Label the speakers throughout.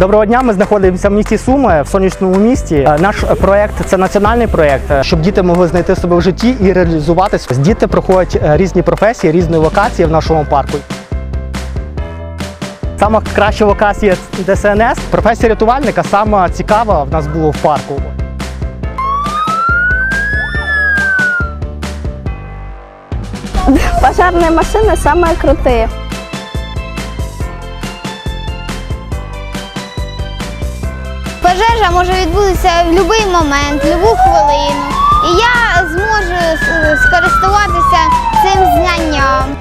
Speaker 1: Доброго дня. Ми знаходимося в місті Суми в сонячному місті. Е, Наш проект це національний проект, е, щоб діти могли знайти себе в житті і реалізуватись. Діти проходять е, різні професії, різні локації в нашому парку. Сама краща локація ДСНС. Професія рятувальника сама цікава в нас було в парку.
Speaker 2: Пожарные машины самые крутые.
Speaker 3: Пожежа може відбутися в будь-який момент, в будь-яку хвилину. І я зможу скористуватися цим знанням.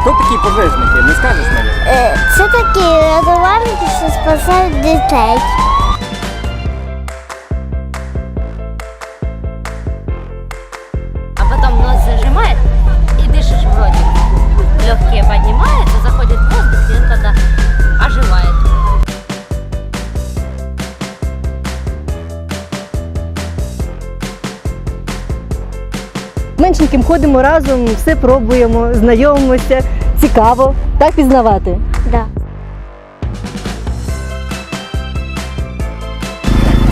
Speaker 4: Хто такі пожежники? Не скажеш мені?
Speaker 3: Це такі рятувальники, що спасають дітей.
Speaker 5: Меншеньким ходимо разом, все пробуємо, знайомимося. Цікаво, так пізнавати.
Speaker 3: Да.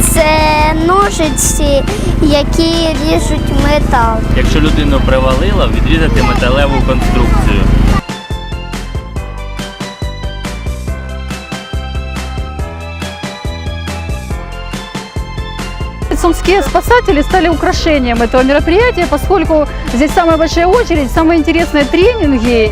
Speaker 3: Це ножиці, які ріжуть метал.
Speaker 6: Якщо людину привалило, відрізати металеву конструкцію.
Speaker 7: Сумские спасатели стали украшением этого мероприятия, поскольку здесь самая большая очередь, самые интересные тренинги